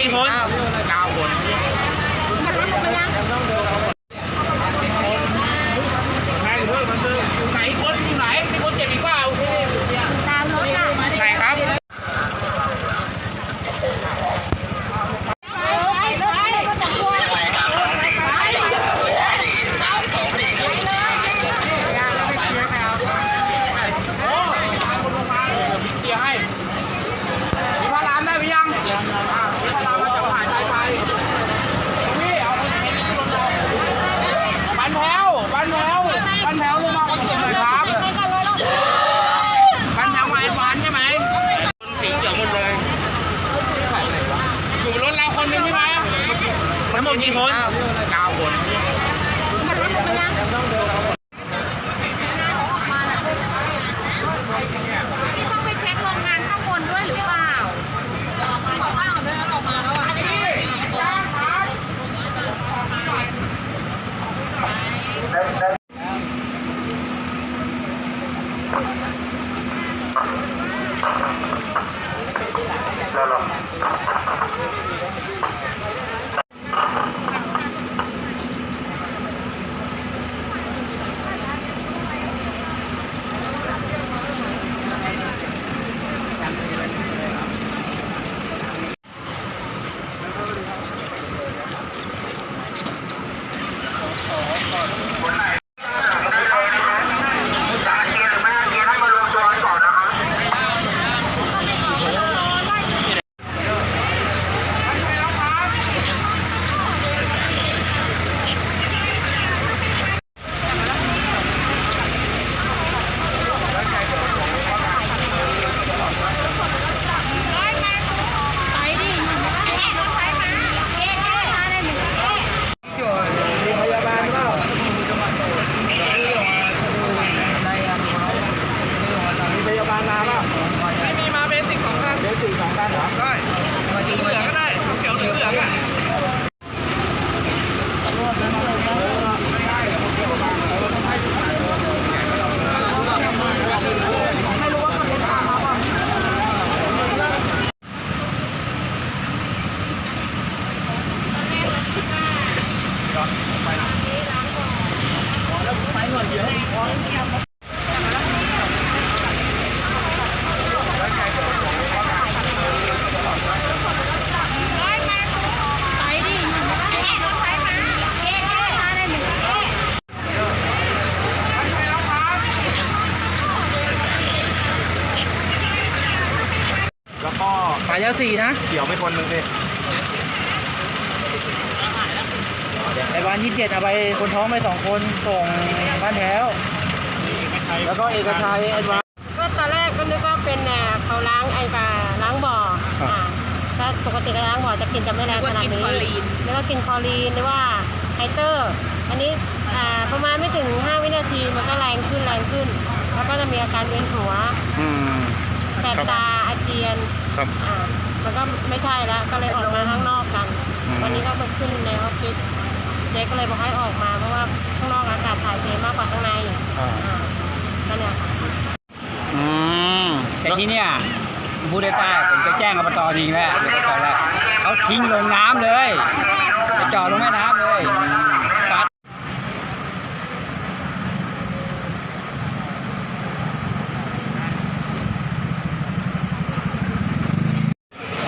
กี่คน ทั้งหมดกี่คน สายยาสีนะเขียวไปคนหนึ่งสิไอ้วันยี่สิบเจ็ดเอาไปคนท้องไปสองคนส่งบ้านแถวแล้วก็เอกชัยไอ้วันก็ตอนแรกก็นึกว่าเป็นอ่าเขาล้างไอ้กาล้างบ่อครับอ่าถ้าปกติก็ล้างบ่อจะกลินจะไม่แรงขนาดนี้แล้วก็กินคลอรีนหรือว่าไฮเตอร์ อันนี้อ่าประมาณไม่ถึง 5 วินาทีมันก็แรงขึ้นแรงขึ้น แล้วก็จะมีอาการเวียนหัวอืมแสบตา อาเจียนครับ อ่ามันก็ไม่ใช่แล้ว ก็เลยออกมาข้างนอกกัน อืม วันนี้ก็มาขึ้นในออฟฟิศเจ๊ก็เลยบอกให้ออกมาเพราะว่าข้างนอกอากาศถ่ายเทมากกว่าข้างในอ่าอ่าก็เนี่ยค่ะ อืมแต่ที่เนี่ยพูดได้ป้าผมจะแจ้งอบตทิ้งแล้วเดี๋ยวตอนแรกเขาทิ้งลงน้ำเลยจะจอดลงแม่น้ำเลยซัด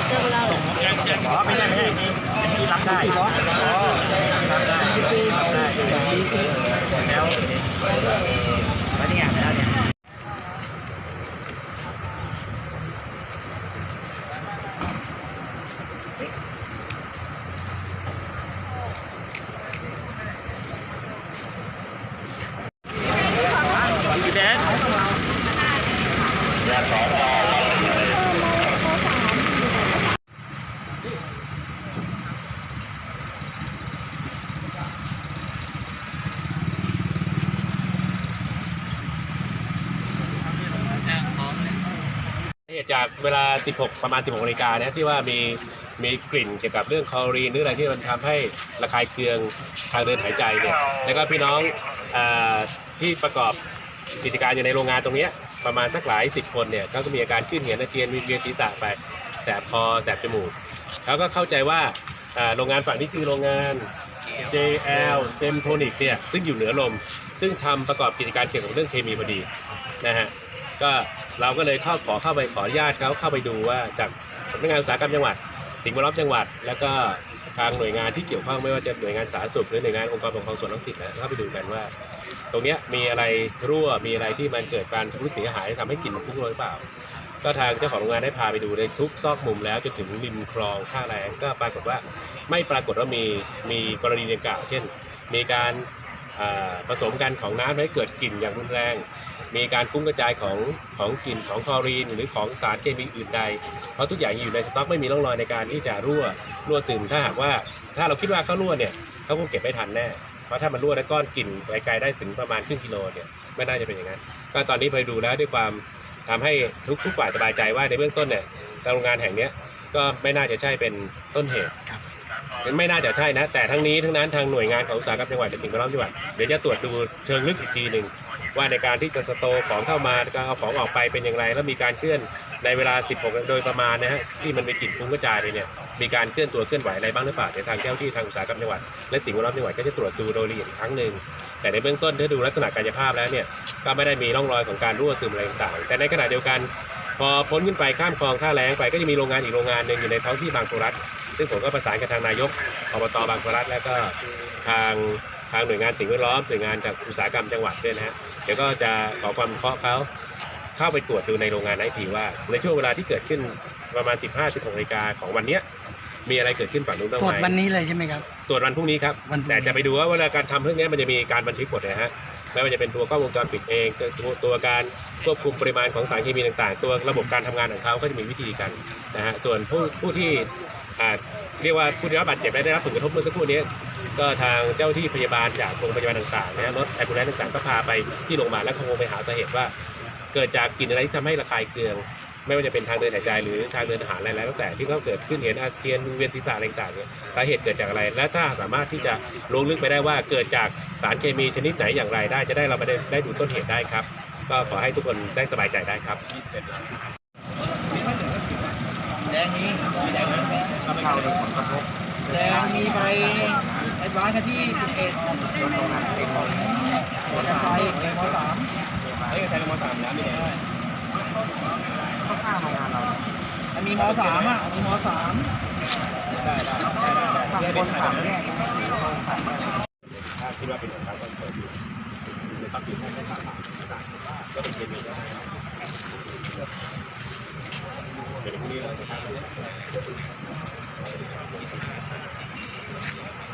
เครื่องเรา อ๋อไม่ใช่ไม่ใช่อันนี้รับได้อ๋อรับได้ได้แล้วแล้วนี่อ่านแล้วเนี่ย พี่แดน เหตุจากเวลา 16 ประมาณ 16นาฬิกาเนี่ยที่ว่ามีมีกลิ่นเกี่ยวกับเรื่องคลอรีนหรืออะไรที่มันทำให้ระคายเคืองทางเดินหายใจเนี่ยแล้วก็พี่น้องอที่ประกอบกิจการอยู่ในโรงงานตรงนี้ ประมาณสักหลายสิบคนเนี่ยเขาก็มีอาการขึ้นเหียนอาเจียนมีเวียนศีรษะไปแสบคอแสบจมูกเขาก็เข้าใจว่าโรงงานฝั่งนี้คือโรงงาน JL s e m t o n i c เนี่ยซึ่งอยู่เหนือลม ซึ่งทำประกอบกิจการเกี่ยวกับเรื่องเคมีพอดีนะฮะก็เราก็เลยเข้าขอเข้าไปขออนุญาตเขาเข้าไปดูว่าจากสำนักงานอุตสาหกรรมจังหวัด สิ่งแวดล้อมจังหวัด แล้วก็ทางหน่วยงานที่เกี่ยวข้องไม่ว่าจะหน่วยงานสาธารณสุขหรือหน่วยงานองค์กรปกครองส่วนท้องถิ่นนะเข้าไปดูกันว่า ตรงเนี้ยมีอะไรรั่วมีอะไรที่มันเกิดการชำรุดเสียหายทำให้กลิ่นมันพุ่งลอยหรือเปล่า ก็ทางเจ้าของโรงงานได้พาไปดูในทุกซอกมุมแล้วจนถึงริมคลองท่าแรงก็ปรากฏว่าไม่ปรากฏว่ามีมีกรณีดังกล่าวเช่น มีการผสมกันของน้ำให้เกิดกลิ่นอย่างรุนแรง มีการฟุ้งกระจายของของกลิ่นของคลอรีน หรือของสารเคมีอื่นใด เพราะทุกอย่างอยู่ในสต็อกไม่มีร่องรอยในการที่จะรั่วรั่วซึมถ้าหากว่าถ้าเราคิดว่าเขารั่วเนี่ยเขาคงเก็บไม่ทันแน่เพราะถ้ามันรั่วแล้วก้อนกลิ่นไกลๆได้ถึงประมาณครึ่งกิโลเนี่ยไม่น่าจะเป็นอย่างนั้น ก็ตอนนี้ไปดูแล้วด้วยความทำให้ทุกทุกฝ่ายสบายใจว่าในเบื้องต้นเนี่ยทางโรงงานแห่งเนี้ยก็ไม่น่าจะใช่เป็นต้นเหตุไม่น่าจะใช่นะ แต่ทั้งนี้ทั้งนั้นทางหน่วยงานของอุตสาหกรรมจังหวัดและสิ่งแวดล้อมจังหวัดเดี๋ยวจะตรวจดูเชิงลึกอีกทีหนึ่ง ว่าในการที่จะสโตของเข้ามาการเอาของออกไปเป็นอย่างไร แล้วมีการเคลื่อนในเวลา 16 โดยประมาณนะฮะที่มันมีกลิ่นฟุ้งกระจายไปเนี่ยมีการเคลื่อนตัวเคลื่อนไหวอะไรบ้างหรือเปล่าเดี๋ยวทางเจ้าที่ทางอุตสาหกรรมจังหวัดและสิ่งแวดล้อมจังหวัดก็จะตรวจดูโดยละเอียดอีกครั้งหนึ่งแต่ในเบื้องต้นถ้าดูลักษณะกายภาพแล้วเนี่ยก็ไม่ได้มีร่องรอยของการรั่วซึมอะไรต่างๆ แต่ในขณะเดียวกัน พอพ้นขึ้นไปข้ามคลองท่าแรงไปก็จะมีโรงงานอีกโรงงานหนึ่งอยู่ในท้องที่บางโพรัฐซึ่งผมก็ประสานกับทางนายกอบตบางโพรัฐแล้วก็ทางางหน่วยงานสิ่งแวดล้อมหน่วยงานจากอุตสาหกรรมจังหวัดด้วยนะฮะเดี๋ยวก็จะขอความเคราะห์เขาเข้าไปตรวจดูในโรงงานนั้นอีกทีว่า ในช่วงเวลาที่เกิดขึ้นประมาณ 15-16นาฬิกาของวันเนี้ยมีอะไรเกิดขึ้นฝั่งนู้นบ้างตรวจไหมวันนี้เลยใช่ไหมครับ ตรวจวันพรุ่งนี้ครับวันพรุ่งนี้ แต่จะไปดูว่าเวลาการทำเรื่องนี้มันจะมีการบันทึกหมดนะฮะไม่ว่าจะเป็นตัวกล้องวงจรปิดเองตัวตัวการควบคุมปริมาณของสารเคมีต่าง ๆ ตัวระบบการทำงานของเขาก็จะมีวิธีกันนะฮะส่วนผู้ผู้ที่อ่าเรียกว่าผู้ได้รับบาดเจ็บและได้รับผลกระทบเมื่อสักครู่นี้ ก็ทางเจ้าที่พยาบาลจากโรงพยาบาลต่างๆนะฮะรถแอมบูเลนต่างๆก็พาไปที่โรงพยาบาลแล้วคงไปหาสาเหตุว่า เกิดจากกลิ่นอะไรที่ทำให้ระคายเคือง ไม่ว่าจะเป็นทางเดินหายใจหรือทางเดินอาหารอะไรแล้วแต่ที่เขาเกิดขึ้นเห็นอาเจียนเวียนศีรษะอะไรต่างๆเนี่ยสาเหตุเกิดจากอะไร และถ้าสามารถที่จะลงลึกไปได้ว่าเกิดจากสารเคมีชนิดไหนอย่างไรได้ จะได้เราไปได้ได้ดูต้นเหตุได้ครับ ก็ขอให้ทุกคนได้สบายใจได้ครับแดงนี้แดงนี้แดงมีใบ ไอ้านกันที่11มอเตอร์ไซค์มสามเฮ้ยใช้ลงมาสามน้ำนี่มันมีมสามอะมีมอสามได้ได้ได้ได้ได้เป็นทางแยกถ้าคิดว่าเป็นของเขาก็เปิดอยู่ในตับอยู่ให้ต่างๆก็เป็นเคมีได้เดี๋ยวพรุ่งนี้เราจะทำเ